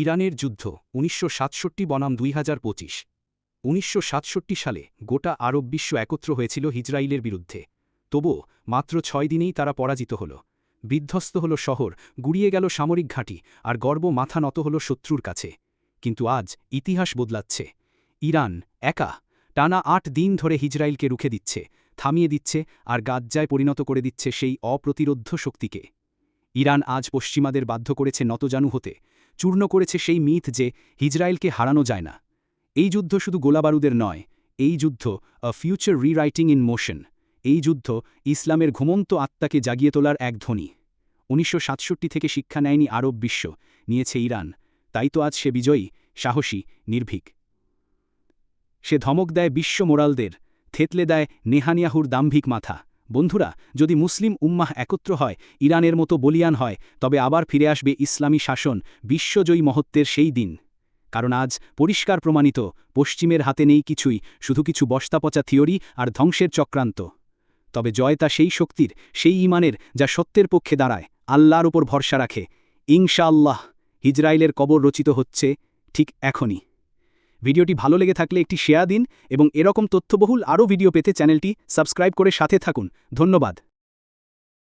ইরানের যুদ্ধ, উনিশশো সাতষট্টি বনাম দুই হাজার পঁচিশ। সালে গোটা আরব বিশ্ব একত্র হয়েছিল হিজরাইলের বিরুদ্ধে। তবুও, মাত্র ছয় দিনেই তারা পরাজিত হল। বিধ্বস্ত হল শহর, গুড়িয়ে গেল সামরিক ঘাঁটি, আর গর্ব মাথা নত হল শত্রুর কাছে। কিন্তু আজ ইতিহাস বদলাচ্ছে। ইরান একা টানা আট দিন ধরে হিজরাইলকে রুখে দিচ্ছে, থামিয়ে দিচ্ছে, আর গাজ্জায় পরিণত করে দিচ্ছে সেই অপ্রতিরোধ্য শক্তিকে। ইরান আজ পশ্চিমাদের বাধ্য করেছে নতজানু হতে। চূর্ণ করেছে সেই মিথ যে হিজরায়েলকে হারানো যায় না। এই যুদ্ধ শুধু গোলাবারুদের নয়, এই যুদ্ধ a future rewriting in motion এই যুদ্ধ ইসলামের ঘুমন্ত আত্মাকে জাগিয়ে তোলার এক ধ্বনি। উনিশশো সাতষট্টি থেকে শিক্ষা নেয়নি আরব বিশ্ব, নিয়েছে ইরান, তাই তো আজ সে বিজয়ী, সাহসী, নির্ভীক। সে ধমক দেয় বিশ্ব মোরালদের, থেতলে দেয় নেহানিয়াহুর দাম্ভিক মাথা। বন্ধুরা, যদি মুসলিম উম্মাহ একত্র হয়, ইরানের মতো বলিয়ান হয়, তবে আবার ফিরে আসবে ইসলামী শাসন, বিশ্বজয়ী মহত্বের সেই দিন। কারণ আজ পরিষ্কার প্রমাণিত, পশ্চিমের হাতে নেই কিছুই, শুধু কিছু বস্তাপচা থিওরি আর ধ্বংসের চক্রান্ত। তবে জয় তা সেই শক্তির, সেই ইমানের, যা সত্যের পক্ষে দাঁড়ায়, আল্লাহর উপর ভরসা রাখে। ইনশাআল্লাহ, হিজরাইলের কবর রচিত হচ্ছে ঠিক এখনই। ভিডিওটি ভালো লেগে থাকলে একটি শেয়ার দিন এবং এরকম তথ্যবহুল আরও ভিডিও পেতে চ্যানেলটি সাবস্ক্রাইব করে সাথে থাকুন। ধন্যবাদ।